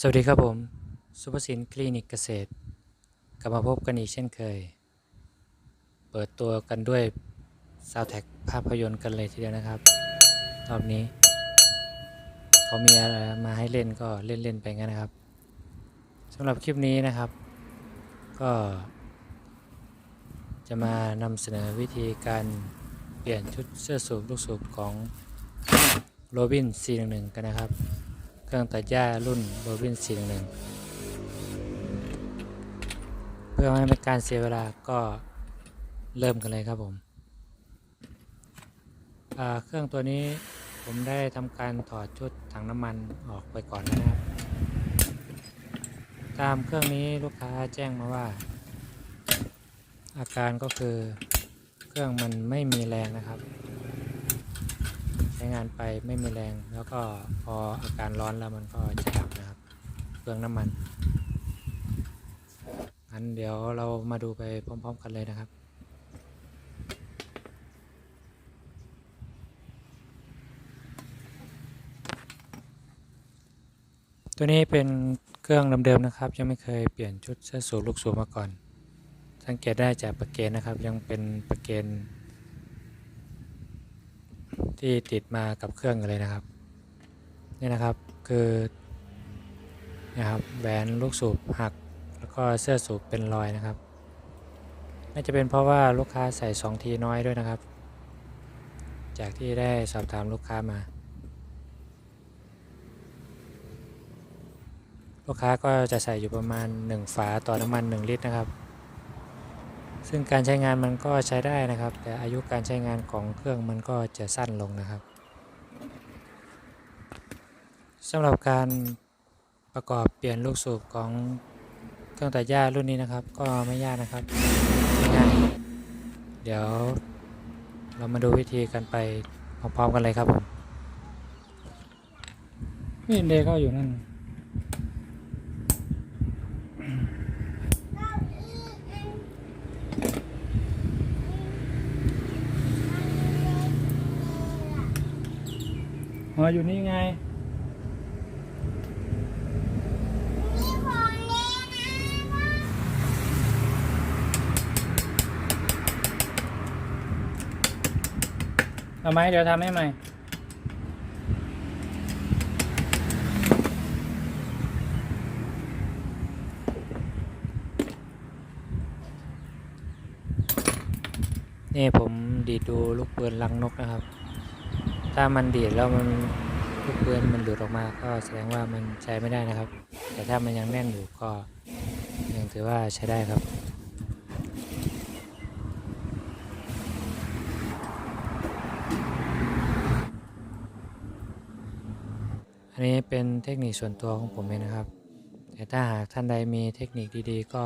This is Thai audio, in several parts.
สวัสดีครับผม สุภสินคลินิกเกษตร กลับมาพบกันอีกเช่นเคย เปิดตัวกันด้วยซาวแท็กภาพยนตร์กันเลยทีเดียวนะครับ รอบนี้ เขามีอะไรมาให้เล่นก็เล่นเล่นๆไปงั้นนะครับสำหรับคลิปนี้นะครับ ก็ จะมานำเสนอวิธีการเปลี่ยนชุดเสื้อสูบลูกสูบของโรบิน411 กันนะครับ เครื่องตัดหญ้ารุ่นโรบิน411เพื่อไม่ให้เป็นการเสียเวลาก็เริ่มกันเลยครับผมเครื่องตัวนี้ผมได้ทำการถอดชุดถังน้ำมันออกไปก่อนนะครับ ตามเครื่องนี้ลูกค้าแจ้งมาว่า อาการก็คือเครื่องมันไม่มีแรงนะครับ ใช้งานไปไม่มีแรง แล้วก็พออาการร้อนแล้วมันก็จะดับนะครับเปลืองน้ำมันงั้นเดี๋ยวเรามาดูไปพร้อม ๆ กันเลยนะครับตัวนี้เป็นเครื่องเดิมๆนะครับ ยังไม่เคยเปลี่ยนชุดเสื้อสูบลูกสูบมาก่อน สังเกตได้จากประเกนนะครับ ยังเป็นประเกน ที่ติดมากับเครื่องเลยนะครับนี่นะครับคือนะครับแหวนลูกสูบหักแล้วก็เสื้อสูบเป็นรอยนะครับน่าจะเป็นเพราะว่าลูกค้าใส่2ทีน้อยด้วยนะครับ จากที่ได้สอบถามลูกค้ามา ลูกค้าก็จะใส่อยู่ประมาณ 1 ฝาต่อน้ำมัน 1 ลิตรนะครับ ซึ่งการใช้งานมันก็ใช้ได้นะครับ แต่อายุการใช้งานของเครื่องมันก็จะสั้นลงนะครับสำหรับการประกอบเปลี่ยนลูกสูบของเครื่องตัดหญ้ารุ่นนี้นะครับ ก็ไม่ยากนะครับง่ายเดี๋ยวเรามาดูวิธีกันไปพร้อมๆกันเลยครับผมนี่เดก็อยู่นั่น อ๋ออยู่นี่ไงเอาไหมเดี๋ยวทำให้ใหม่ นี่ผมดีดดูลูกปืนลังนกนะครับ ถ้ามันดีดแล้วมันลูกปืนมันหลุดออกมาก็แสดงว่ามันใช้ไม่ได้นะครับ แต่ถ้ามันยังแน่นอยู่ก็ยังถือว่าใช้ได้ครับอันนี้เป็นเทคนิคส่วนตัวของผมเองนะครับ แต่ถ้าหากท่านใดมีเทคนิคดีๆ ก็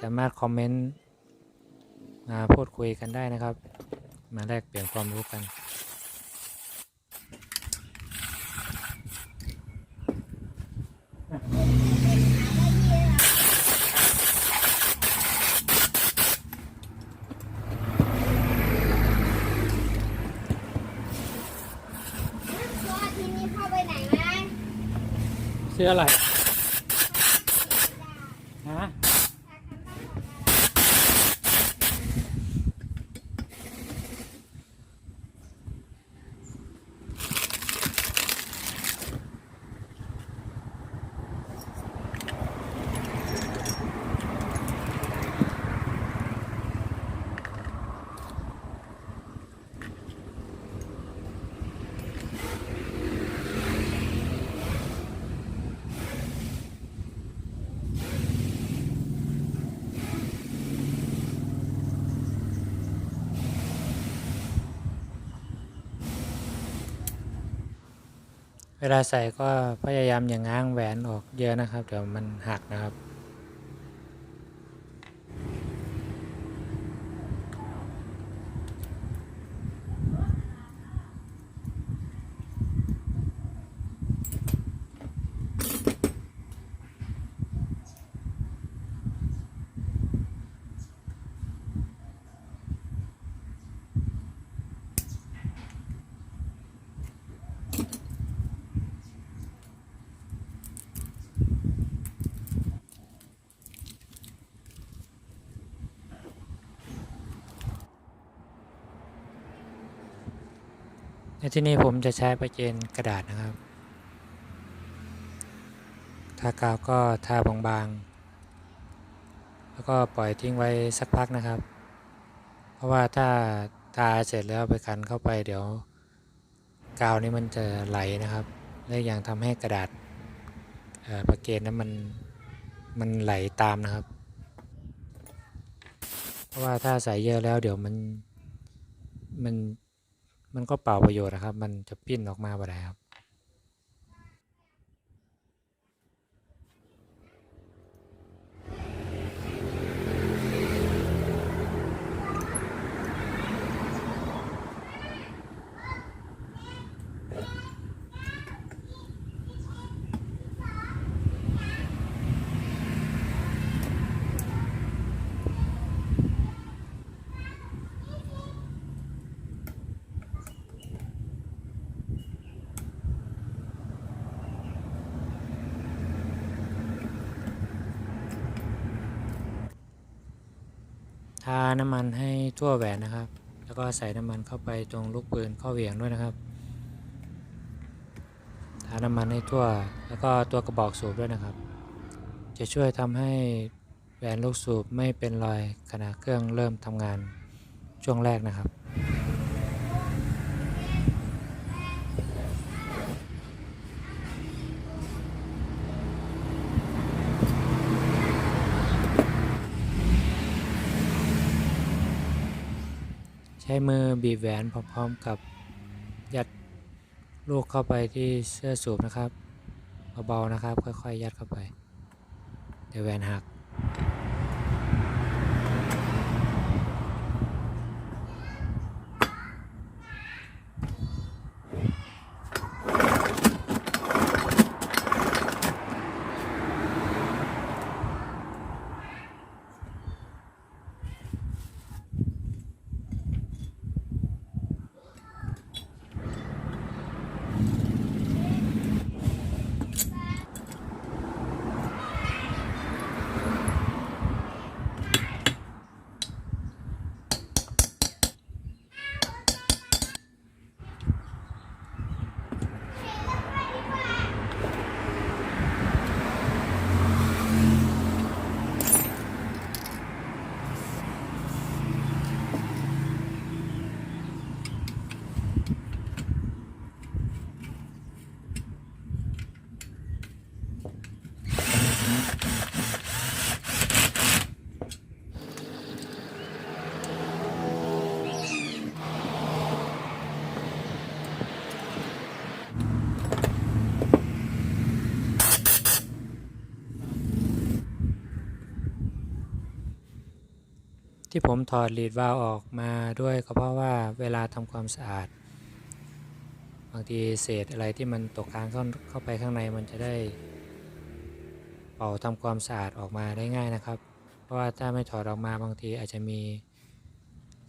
สามารถคอมเมนต์มาพูดคุยกันได้นะครับ มาแลกเปลี่ยนความรู้กัน ตัวทีนี้เข้าไปไหนไหม เสื้ออะไรฮะ เวลาใส่ก็พยายามอย่างง้างแหวนออกเยอะนะครับ เดี๋ยวมันหักนะครับ ในที่นี้ผมจะใช้ประเจนกระดาษนะครับ ทากาวก็ทาบางๆ แล้วก็ปล่อยทิ้งไว้สักพักนะครับ เพราะว่าถ้าทาเสร็จแล้วไปขันเข้าไปเดี๋ยว กาวนี้มันจะไหลนะครับ และอย่างทำให้กระดาษประเกนนั้นมันมันไหลตามนะครับ เพราะว่าถ้าใส่เยอะแล้วเดี๋ยวมันมัน มันก็เปล่าประโยชน์นะครับ มันจะปิ้นออกมาบ่ได้ครับาน้ำมันให้ทั่วแหวนนะครับ แล้วก็ใส่น้ำมันเข้าไปตรงลูกปืนข้อเหวี่ยงด้วยนะครับ ทาน้ำมันให้ทั่ว แล้วก็ตัวกระบอกสูบด้วยนะครับ จะช่วยทำให้แหวนลูกสูบไม่เป็นรอยขณะเครื่องเริ่มทำงานช่วงแรกนะครับ ช้มือบีบแหวนพร้อมๆกับยัดลูกเข้าไปที่เสื้อสูบนะครับเบาๆนะครับ ค่อยๆยัดเข้าไป เดี๋ยวแหวนหัก ที่ผมถอดลีดวาล์วออกมาด้วยก็เพราะว่าเวลาทำความสะอาด บางทีเศษอะไรที่มันตกค้างเข้าเข้าไปข้างในมันจะได้เป่าทำความสะอาดออกมาได้ง่ายนะครับ เพราะว่าถ้าไม่ถอดออกมาบางทีอาจจะมี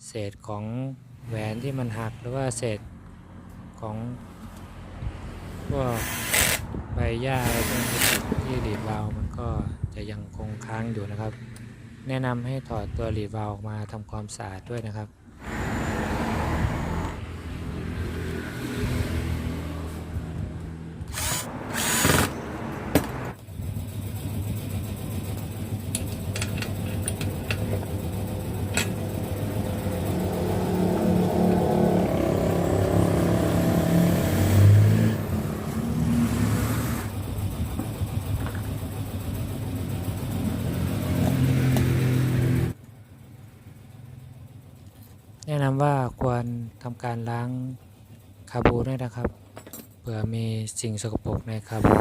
เศษของแหวนที่มันหักหรือว่าเศษของพวกใบหญ้าอะไรพวกที่ลีดวาล์วมันก็จะยังคงค้างอยู่นะครับ แนะนำให้ถอดตัวรีดวาวออกมาทำความสะอาดด้วยนะครับ แนะนำ ว่าควรทำการล้างคาบูด้วยนะครับเผื่อมีสิ่งสกปรกในคาบู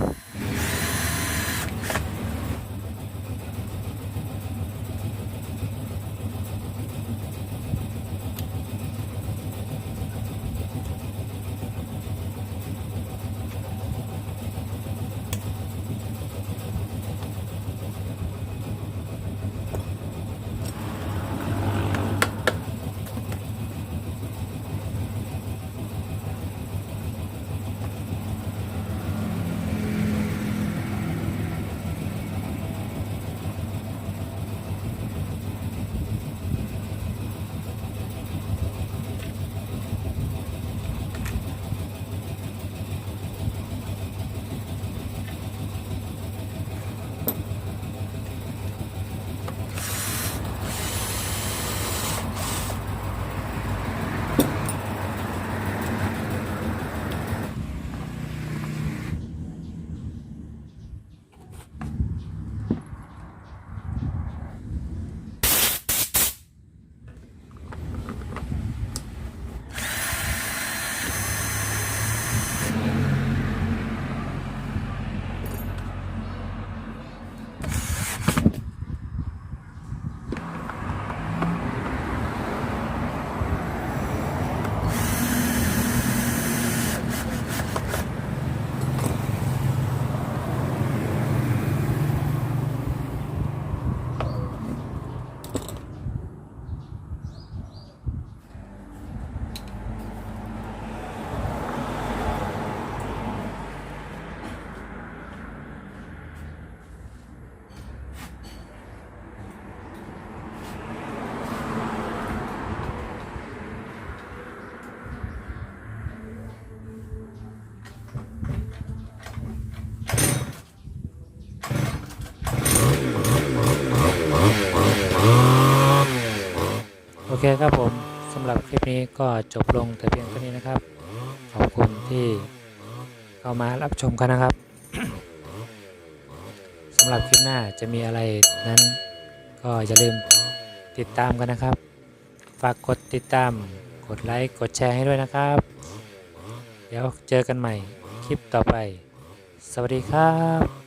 เคครับผมสำหรับคลิปนี้ก็จบลงแต่เพียงเท่านี้นะครับ ขอบคุณที่เข้ามารับชมกันนะครับสำหรับคลิปหน้าจะมีอะไรนั้นก็อย่าลืมติดตามกันนะครับ ฝากกดติดตาม กดไลค์ กดแชร์ให้ด้วยนะครับ เดี๋ยวเจอกันใหม่คลิปต่อไป สวัสดีครับ